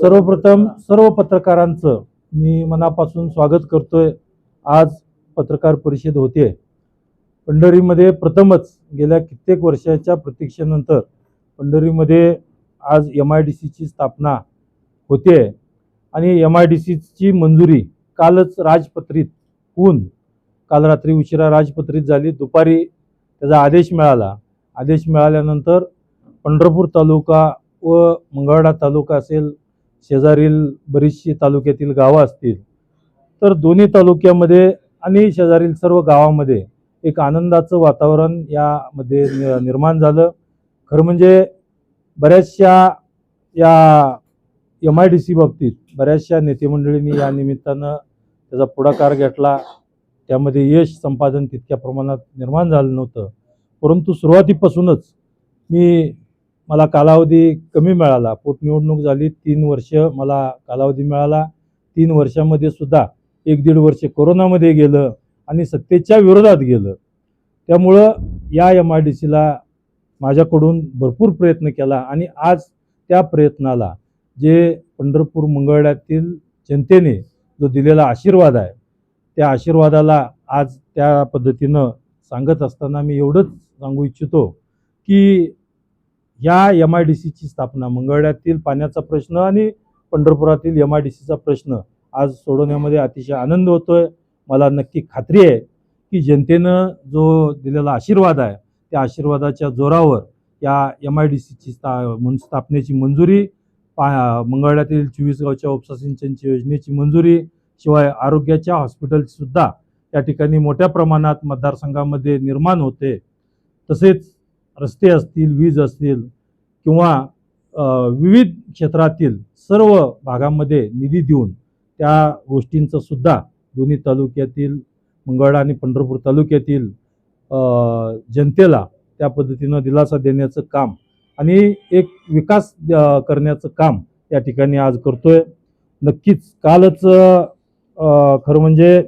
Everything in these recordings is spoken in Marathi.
सर्वप्रथम सर्व पत्रकारांचं मी मनापासून स्वागत करतोय. आज पत्रकार परिषद होते पंढरीमध्ये प्रथमच गेल्या कित्येक वर्षाच्या प्रतीक्षेनंतर पंढरीमध्ये आज एम आय डी सीची स्थापना होते आणि एम आय डी सीची मंजुरी कालच राजपत्रित होऊन काल रात्री उशिरा राजपत्रित झाली. दुपारी त्याचा आदेश मिळाला. आदेश मिळाल्यानंतर पंढरपूर तालुका व मंगळडा तालुका असेल शेजारील बरीचशी तालुक्यातील गावं असतील तर दोन्ही तालुक्यामध्ये आणि शेजारील सर्व गावामध्ये एक आनंदाचं वातावरण यामध्ये नि- निर्माण झालं. खरं म्हणजे बऱ्याचशा या एम आय डी सी बाबतीत बऱ्याचशा नेतेमंडळींनी या निमित्तानं त्याचा पुढाकार घेतला. त्यामध्ये यश संपादन तितक्या प्रमाणात निर्माण झालं नव्हतं. परंतु सुरुवातीपासूनच मी मला कालावधी कमी मिळाला. पोटनिवडणूक झाली तीन वर्ष मला कालावधी मिळाला. तीन वर्षामध्ये सुद्धा एक दीड वर्ष कोरोनामध्ये गेलं आणि सत्तेच्या विरोधात गेलं. त्यामुळं या एम आय डी सीला माझ्याकडून भरपूर प्रयत्न केला आणि आज त्या प्रयत्नाला जे पंढरपूर मंगळ्यातील जनतेने जो दिलेला आशीर्वाद आहे त्या आशीर्वादाला आज त्या पद्धतीनं सांगत असताना मी एवढंच सांगू इच्छितो की या एम आय डी सीची स्थापना मंगळ्यातील पाण्याचा प्रश्न आणि पंढरपुरातील एम आय डी सीचा प्रश्न आज सोडवण्यामध्ये अतिशय आनंद होतोय. मला नक्की खात्री आहे की जनतेनं जो दिलेला आशीर्वाद आहे त्या आशीर्वादाच्या जोरावर या एम आय डी सीची स्था स्थापनेची मंजुरी पा मंगळ्यातील चोवीस गावच्या उपसा सिंचनची योजनेची मंजुरी शिवाय आरोग्याच्या हॉस्पिटलसुद्धा या ठिकाणी मोठ्या प्रमाणात मतदारसंघामध्ये निर्माण होते. तसेच रस्ते असतील वीज असतील किंवा विविध क्षेत्रातील सर्व भागामध्ये निधी देऊन त्या गोष्टींचं सुद्धा दोन्ही तालुक्यातील मंगळा आणि पंढरपूर तालुक्यातील जनतेला त्या पद्धतीनं दिलासा देण्याचं काम आणि एक विकास करण्याचं काम या ठिकाणी आज करतोय. नक्कीच कालच खरं म्हणजे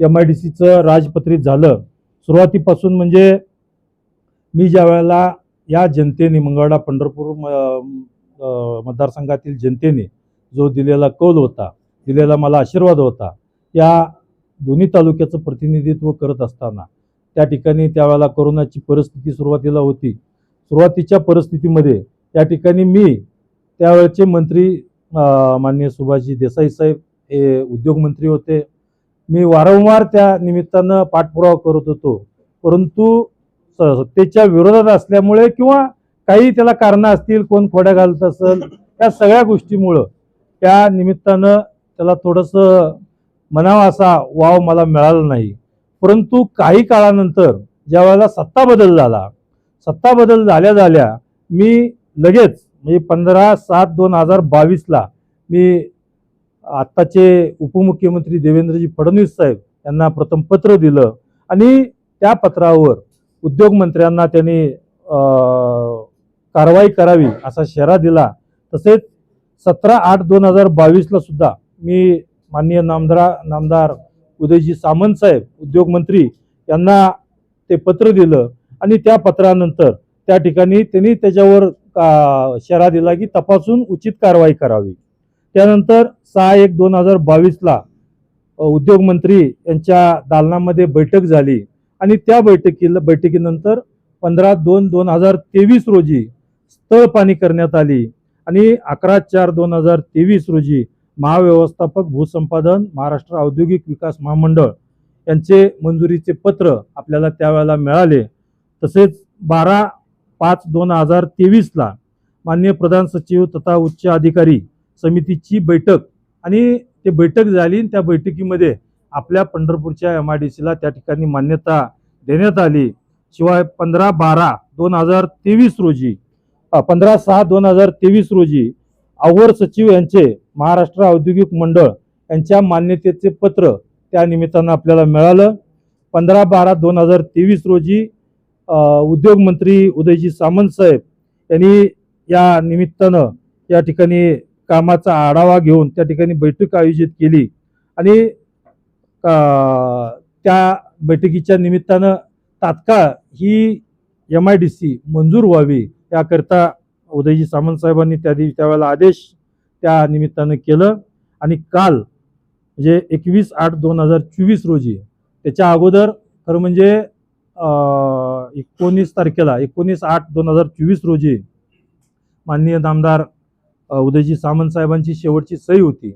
एम आय डी सीचं राजपत्रित झालं. सुरुवातीपासून म्हणजे मी ज्या वेळेला या जनतेने मंगळवाडा पंढरपूर म- मतदारसंघातील जनतेने जो दिलेला कौल होता दिलेला मला आशीर्वाद होता या दोन्ही तालुक्याचं प्रतिनिधित्व करत असताना त्या ठिकाणी त्यावेळेला कोरोनाची परिस्थिती सुरुवातीला होती. सुरुवातीच्या परिस्थितीमध्ये त्या ठिकाणी मी त्यावेळेचे मंत्री माननीय सुभाषजी देसाई साहेब हे उद्योगमंत्री होते. मी वारंवार त्या निमित्तानं पाठपुरावा करत होतो. परंतु सत्तेच्या विरोधात असल्यामुळे किंवा काही त्याला कारणं असतील कोण खोड्या घालत असेल त्या सगळ्या गोष्टीमुळं त्या निमित्तानं त्याला थोडंसं म्हणावा असा वाव मला मिळाला नाही. परंतु काही काळानंतर ज्या वेळेला सत्ता बदल झाला सत्ता बदल झाल्या झाल्या मी लगेच म्हणजे पंधरा सात दोन हजार बावीसला मी आत्ताचे उपमुख्यमंत्री देवेंद्रजी फडणवीस साहेब यांना प्रथम पत्र दिलं आणि त्या पत्रावर उद्योगमंत्र्यांना त्यांनी कारवाई करावी असा शेरा दिला. तसेच सतरा आठ दोन हजार बावीसला सुद्धा मी माननीय नामदारा नामदार उदयजी सामंत साहेब उद्योगमंत्री यांना ते पत्र दिलं आणि त्या पत्रानंतर त्या ठिकाणी त्यांनी त्याच्यावर का- शेरा दिला की तपासून उचित कारवाई करावी. त्यानंतर सहा एक दोन हजार बावीसला उद्योगमंत्री यांच्या दालनामध्ये बैठक झाली. आणि त्या बैठकीला बैठकीनंतर पंधरा दोन दोन हजार तेवीस रोजी स्थळ पाणी करण्यात आली. आणि अकरा चार दोन हजार तेवीस रोजी महाव्यवस्थापक भूसंपादन महाराष्ट्र औद्योगिक विकास महामंडळ यांचे मंजुरीचे पत्र आपल्याला त्यावेळेला मिळाले. तसेच बारा पाच दोन हजार तेवीसला माननीय प्रधान सचिव तथा उच्च अधिकारी समितीची बैठक आणि ते बैठक झाली आणि त्या बैठकीमध्ये आपल्या पंढरपूरच्या एम आय डी सीला त्या ठिकाणी मान्यता देण्यात आली. शिवाय पंधरा बारा दोन हजार तेवीस रोजी पंधरा सहा दोन हजार तेवीस रोजी अवर सचिव यांचे महाराष्ट्र औद्योगिक मंडळ यांच्या मान्यतेचे पत्र त्या निमित्तानं आपल्याला मिळालं. पंधरा बारा दोन हजार तेवीस रोजी उद्योग उद्योगमंत्री उदयजी सामंत साहेब यांनी या निमित्तानं या ठिकाणी कामाचा आढावा घेऊन त्या ठिकाणी बैठक आयोजित केली. आणि त्या बैठकीच्या निमित्तानं तात्काळ ही एम आय डी सी मंजूर व्हावी याकरता उदयजी सामंत साहेबांनी त्या दिवशी त्यावेळेला आदेश त्या निमित्तानं केलं. आणि काल म्हणजे एकवीस आठ दोन हजार चोवीस रोजी त्याच्या अगोदर खरं म्हणजे एकोणीस तारखेला एकोणीस आठ दोन हजार चोवीस रोजी माननीय नामदार उदयजी सामंत साहेबांची शेवटची सही होती.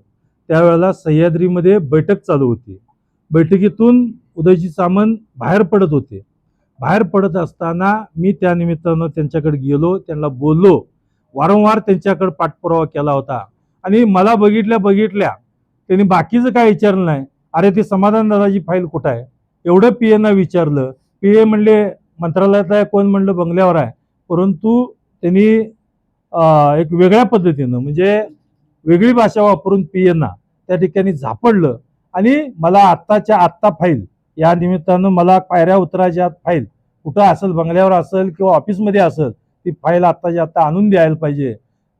त्यावेळेला सह्याद्रीमध्ये बैठक चालू होती. बैठकीतून उदयजी सामंत बाहेर पडत होते. बाहेर पडत असताना मी त्या निमित्तानं त्यांच्याकडे गेलो त्यांना बोललो. वारंवार त्यांच्याकडे पाठपुरावा केला होता. आणि मला बघितल्या बघितल्या त्यांनी बाकीचं काय विचारलं नाही. अरे ते समाधान दादाची फाईल कुठं आहे? एवढं पी एना विचारलं. पी ए म्हणले मंत्रालयात आहे कोण म्हणलं बंगल्यावर आहे. परंतु त्यांनी एक वेगळ्या पद्धतीनं म्हणजे वेगळी भाषा वापरून पी एना त्या ठिकाणी झापडलं. आणि मला आत्ताच्या आत्ता फाईल या निमित्तानं मला पायऱ्या उतरायच्या फाईल कुठं असेल बंगल्यावर असेल किंवा ऑफिसमध्ये असेल ती फाईल आत्ताच्या आत्ता आणून द्यायला पाहिजे.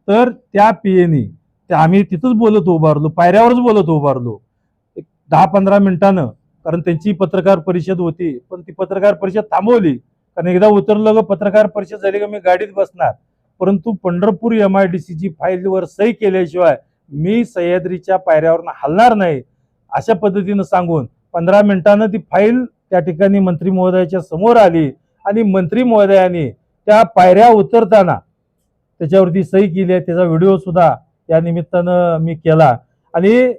तर त्या पी एनी त्या आम्ही तिथंच बोलत उभारलो पायऱ्यावरच बोलत उभारलो. एक दहा पंधरा मिनिटानं कारण त्यांची पत्रकार परिषद होती पण ती पत्रकार परिषद थांबवली. कारण एकदा उतरलं ग पत्रकार परिषद झाली का मी गाडीत बसणार. परंतु पंढरपूर एम आय डी सीची फाईलवर सही केल्याशिवाय मी सह्याद्रीच्या पायऱ्यावरनं हलणार नाही. अशा पद्धतीनं सांगून पंधरा मिनिटानं ती फाईल त्या ठिकाणी मंत्री महोदयाच्या समोर आली. आणि मंत्री महोदयाने त्या पायऱ्या उतरताना त्याच्यावरती सही केली आहे. त्याचा व्हिडिओ सुद्धा या निमित्तानं मी केला. आणि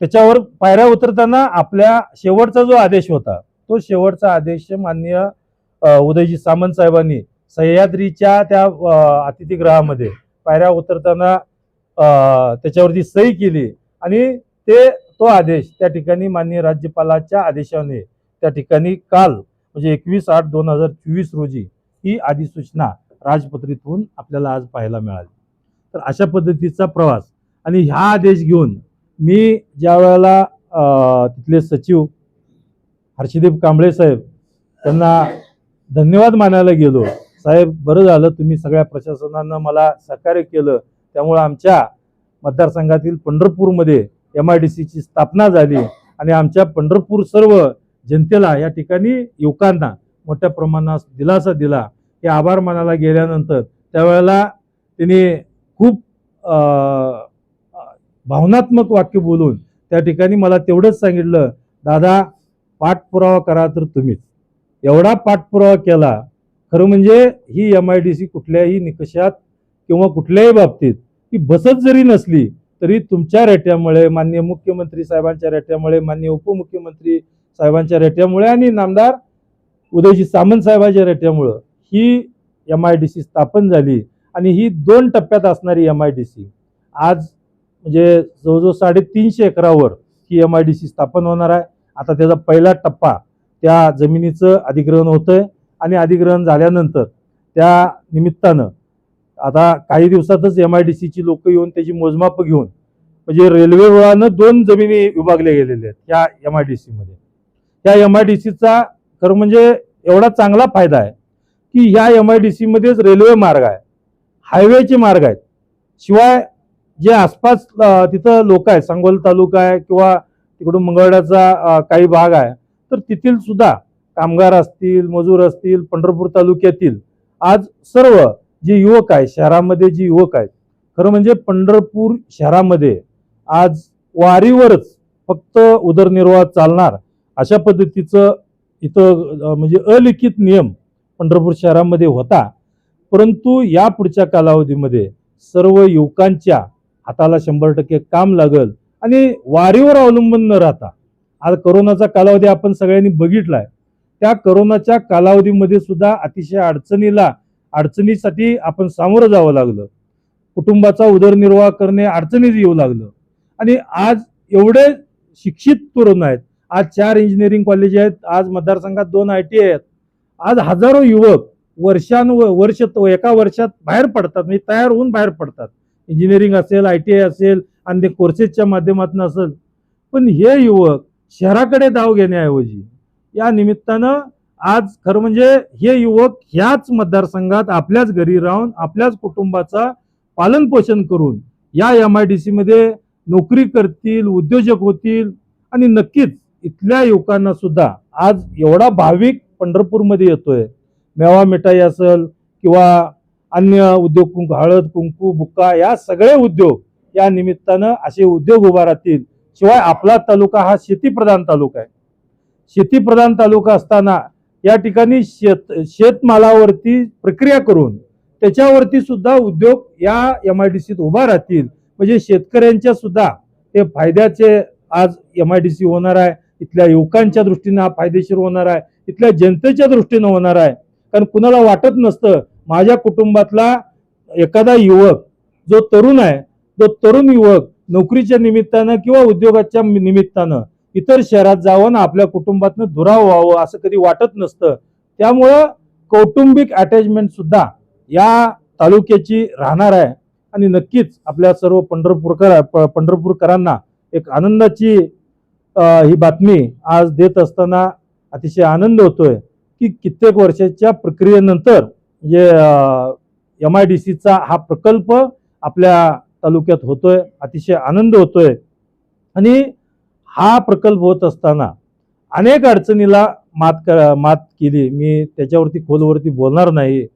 त्याच्यावर पायऱ्या उतरताना आपल्या शेवटचा जो आदेश होता तो शेवटचा आदेश माननीय उदयजी सामंत साहेबांनी सह्याद्रीच्या त्या अतिथीगृहामध्ये पायऱ्या उतरताना त्याच्यावरती सही केली. आणि ते तो आदेश त्या ठिकाणी माननीय राज्यपालाच्या आदेशाने त्या ठिकाणी काल म्हणजे एकवीस आठ दोन हजार चोवीस रोजी ही अधिसूचना राजपत्रितहून आपल्याला आज पाहायला मिळाली. तर अशा पद्धतीचा प्रवास आणि ह्या आदेश घेऊन मी ज्या वेळेला तिथले सचिव हर्षदीप कांबळे साहेब त्यांना धन्यवाद मानायला गेलो साहेब बरं झालं तुम्ही सगळ्या प्रशासनानं मला सहकार्य केलं त्यामुळं आमच्या मतदारसंघातील पंढरपूरमध्ये एम आय डी सीची स्थापना झाली आणि आमच्या पंढरपूर सर्व जनतेला या ठिकाणी युवकांना मोठ्या प्रमाणात दिलासा दिला. हे आभार मानायला गेल्यानंतर त्यावेळेला त्यांनी खूप भावनात्मक वाक्य बोलून त्या ठिकाणी मला तेवढंच सांगितलं दादा पाठपुरावा करा तर तुम्हीच. एवढा पाठपुरावा केला खरं म्हणजे ही एम आय डी सी कुठल्याही निकषात किंवा कुठल्याही बाबतीत ती बसत जरी नसली तरी तुमच्या रेट्यामुळे माननीय मुख्यमंत्री साहेबांच्या रेट्यामुळे माननीय उपमुख्यमंत्री साहेबांच्या रेट्यामुळे आणि नामदार उदयजी सामंत साहेबांच्या रेट्यामुळं ही एम आय डी सी स्थापन झाली आणि ही दोन टप्प्यात असणारी एम आय डी सी आज म्हणजे जवळजवळ साडेतीनशे एकरावर ही एम आय डी सी स्थापन होणार आहे. आता त्याचा पहिला टप्पा त्या जमिनीचं अधिग्रहण होतंय आणि अधिग्रहण झाल्यानंतर त्या निमित्तानं आता काही दिवसातच एम आय डी सीची लोक येऊन त्याची मोजमाप घेऊन म्हणजे रेल्वे रुळानं दोन जमिनी विभागल्या गेलेल्या आहेत या एम आय डी सीमध्ये त्या एम आय डी सीचा खरं म्हणजे एवढा चांगला फायदा आहे की ह्या एम आय डी सीमध्येच रेल्वे मार्ग आहे हायवेचे मार्ग आहेत. शिवाय जे आसपास तिथं लोक आहेत सांगोल तालुका आहे किंवा तिकडून मंगळवाड्याचा काही भाग आहे तर तेथील सुद्धा कामगार असतील मजूर असतील पंढरपूर तालुक्यातील आज सर्व जे युवक आहे शहरामध्ये जे युवक आहेत खरं म्हणजे पंढरपूर शहरामध्ये आज वारीवरच फक्त उदरनिर्वाह चालणार अशा पद्धतीचं इथं म्हणजे अलिखित नियम पंढरपूर शहरामध्ये होता. परंतु या पुढच्या कालावधीमध्ये सर्व युवकांच्या हाताला शंभर टक्के काम लागल आणि वारीवर अवलंबून न राहता आज करोनाचा कालावधी आपण सगळ्यांनी बघितलाय. त्या करोनाच्या कालावधीमध्ये सुद्धा अतिशय अडचणीला अडचणीसाठी आपण सामोरं जावं लागलं. कुटुंबाचा उदरनिर्वाह करणे अडचणीत येऊ लागलं. आणि आज एवढे शिक्षित तरुण आहेत. आज चार इंजिनिअरिंग कॉलेज आहेत. आज मतदारसंघात दोन आय टी आहेत. आज हजारो युवक वर्षानु वर्ष एका वर्षात बाहेर पडतात. म्हणजे तयार होऊन बाहेर पडतात. इंजिनिअरिंग असेल आय टी आय असेल आणि कोर्सेसच्या माध्यमातून असेल. पण हे युवक शहराकडे धाव घेण्याऐवजी या निमित्तानं आज खरं म्हणजे हे युवक ह्याच मतदारसंघात आपल्याच घरी राहून आपल्याच कुटुंबाचा पालन पोषण करून या एम आय डी सीमध्ये नोकरी करतील उद्योजक होतील आणि नक्कीच इथल्या युवकांना सुद्धा आज एवढा भाविक पंढरपूरमध्ये येतोय. मेवा मिठाई असेल किंवा अन्य उद्योग कुंकू हळद कुंकू बुक्का या सगळे उद्योग या निमित्तानं असे उद्योग उभा राहतील. शिवाय आपला तालुका हा शेतीप्रधान तालुका आहे. शेतीप्रधान तालुका असताना या ठिकाणी शेत शेतमालावरती प्रक्रिया करून त्याच्यावरती सुद्धा उद्योग या एम आय डी सीत उभा राहतील. म्हणजे शेतकऱ्यांच्या सुद्धा हे फायद्याचे आज एम आय डी सी होणार आहे. इथल्या युवकांच्या दृष्टीनं हा फायदेशीर होणार आहे. इथल्या जनतेच्या दृष्टीनं होणार आहे. कारण कुणाला वाटत नसतं माझ्या कुटुंबातला एखादा युवक जो तरुण आहे तो तरुण युवक नोकरीच्या निमित्तानं किंवा उद्योगाच्या निमित्तानं इतर शहरात जावं आपल्या कुटुंबातनं दुराव व्हावं असं कधी वाटत नसतं. त्यामुळं कौटुंबिक अटॅचमेंट सुद्धा या तालुक्याची राहणार आहे. आणि नक्कीच आपल्या सर्व पंढरपूरकर पंढरपूरकरांना एक आनंदाची ही बातमी आज देत असताना अतिशय आनंद होतोय की कित्येक वर्षाच्या प्रक्रियेनंतर जे एम आय डी सीचा हा प्रकल्प आपल्या तालुक्यात होतोय. अतिशय आनंद होतोय. आणि हा प्रकल्प होत असताना अनेक अडचणीला मात क मात केली. मी त्याच्यावरती खोलवरती बोलणार नाही.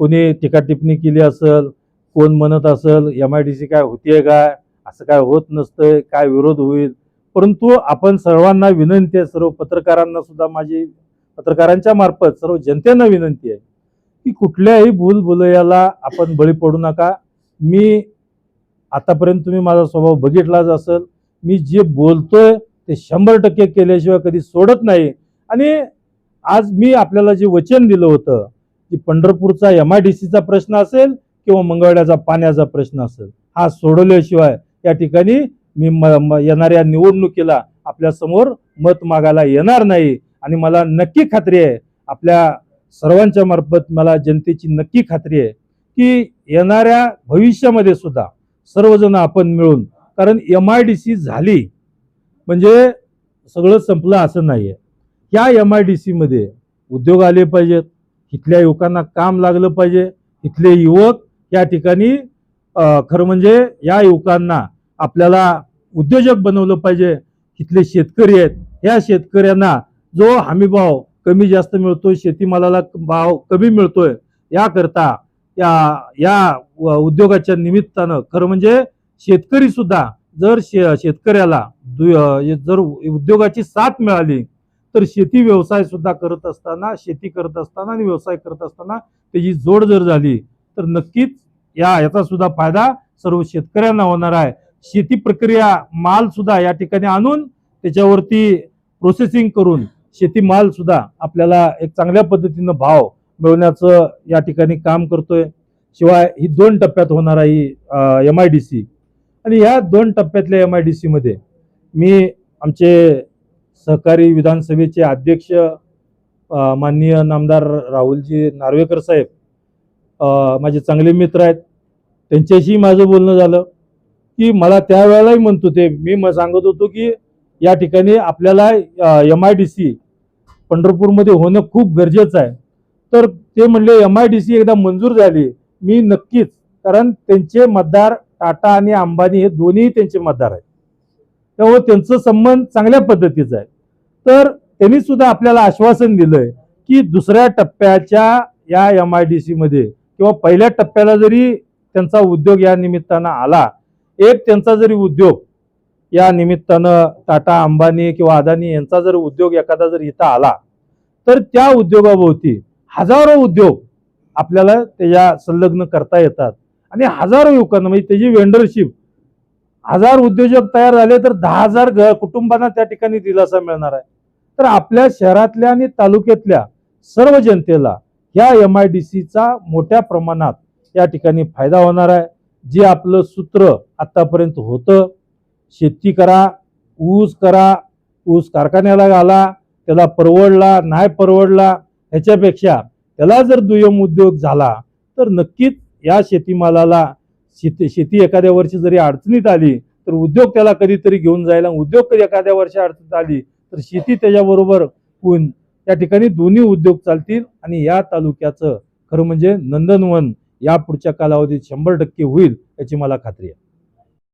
कोणी टीका टिप्पणी केली असेल कोण म्हणत असेल एम आय डी सी काय होतीये काय असं काय होत नसतंय काय विरोध होईल? परंतु आपण सर्वांना विनंती आहे सर्व पत्रकारांना सुद्धा माझी पत्रकारांच्या मार्फत सर्व जनतेना विनंती आहे की कुठल्याही भूल भुलयाला आपण बळी पडू नका. मी आतापर्यंत तुम्ही माझा स्वभाव बघितलाच असेल. मी जे बोलतोय ते शंभर टक्के केल्याशिवाय कधी सोडत नाही. आणि आज मी आपल्याला जे वचन दिलं होतं की पंढरपूरचा एम आय डी सीचा प्रश्न असेल किंवा मंगळवाड्याचा पाण्याचा प्रश्न असेल हा सोडवल्याशिवाय या ठिकाणी मी म- म- येणाऱ्या निवडणुकीला आपल्यासमोर मत मागायला येणार नाही. आणि मला नक्की खात्री आहे आपल्या सर्वांच्या मार्फत मला जनतेची नक्की खात्री आहे की येणाऱ्या भविष्यामध्ये सुद्धा सर्वजण आपण मिळून कारण एम आय डी सी झाली म्हणजे सगळं संपलं असं नाही आहे या एम आय डी सीमध्ये उद्योग आले पाहिजेत इथल्या युवकांना काम लागलं पाहिजे इथले युवक या ठिकाणी खरं म्हणजे या युवकांना आपल्याला उद्योजक बनवलं पाहिजे. इथले शेतकरी आहेत या शेतकऱ्यांना जो हमीभाव कमी जास्त मिळतोय शेतीमालाला भाव कमी मिळतोय याकरता या या उद्योगाच्या निमित्तानं खरं म्हणजे शेतकरी सुद्धा जर शे शेतकऱ्याला दु- जर उद्योगाची साथ मिळाली तर शेती व्यवसाय सुद्धा करत असताना शेती करत असताना आणि व्यवसाय करत असताना त्याची जोड जर झाली तर नक्कीच या याचा सुद्धा फायदा सर्व शेतकऱ्यांना होणार आहे. शेती प्रक्रिया माल सुद्धा या ठिकाणी आणून त्याच्यावरती प्रोसेसिंग करून शेती माल सुद्धा आपल्याला एक चांगल्या पद्धतीनं भाव मिळवण्याचं या ठिकाणी काम करतोय. शिवाय ही दोन टप्प्यात होणार आहे ही एम आय डी सी आणि या दोन टप्प्यातल्या एम आय डी सीमध्ये मी आमचे सहकारी विधानसभेचे अध्यक्ष माननीय नामदार राहुलजी नार्वेकर साहेब माझे चांगले मित्र आहेत. त्यांच्याशी माझं बोलणं झालं की मला त्यावेळेलाही म्हणत होते मी म सांगत होतो की या ठिकाणी आपल्याला एम आय डी सी पंढरपूरमध्ये होणं खूप गरजेचं आहे. तर ते म्हणले एम आय डी सी एकदा मंजूर झाली मी नक्कीच कारण त्यांचे मतदार टाटा आणि अंबानी हे दोन्ही त्यांचे मतदार आहेत. त्यामुळे त्यांचं संबंध चांगल्या पद्धतीचा आहे. तर त्यांनी सुद्धा आपल्याला आश्वासन दिलंय की दुसऱ्या टप्प्याच्या या एम आय डी मध्ये किंवा पहिल्या टप्प्याला जरी त्यांचा उद्योग या निमित्तानं आला एक त्यांचा जरी उद्योग या निमित्तानं टाटा अंबानी किंवा अदानी यांचा जर उद्योग एखादा जर इथं आला तर त्या उद्योगाभोवती हजारो उद्योग आपल्याला त्याच्या संलग्न करता येतात. आणि हजारो युवकांना म्हणजे त्याची वेंडरशिप हजार उद्योजक तयार झाले तर दहा हजार घ कुटुंबांना त्या ठिकाणी दिलासा मिळणार आहे. तर आपल्या शहरातल्या आणि तालुक्यातल्या सर्व जनतेला या एम आय डी सीचा मोठ्या प्रमाणात या ठिकाणी फायदा होणार आहे. जे आपलं सूत्र आत्तापर्यंत होतं शेती करा ऊस करा ऊस कारखान्याला घाला त्याला परवडला नाही परवडला ह्याच्यापेक्षा त्याला जर दुय्यम उद्योग झाला तर नक्कीच या शेतीमालाला शेती शेती एखाद्या वर्षी जरी अडचणीत आली तर उद्योग त्याला कधीतरी घेऊन जायला उद्योग कधी एखाद्या वर्षी अडचणीत आली तर शेती त्याच्याबरोबर होऊन त्या ठिकाणी दोन्ही उद्योग चालतील आणि या तालुक्याचं खरं म्हणजे नंदनवन या पुढच्या कालावधीत शंभर टक्के होईल याची मला खात्री आहे.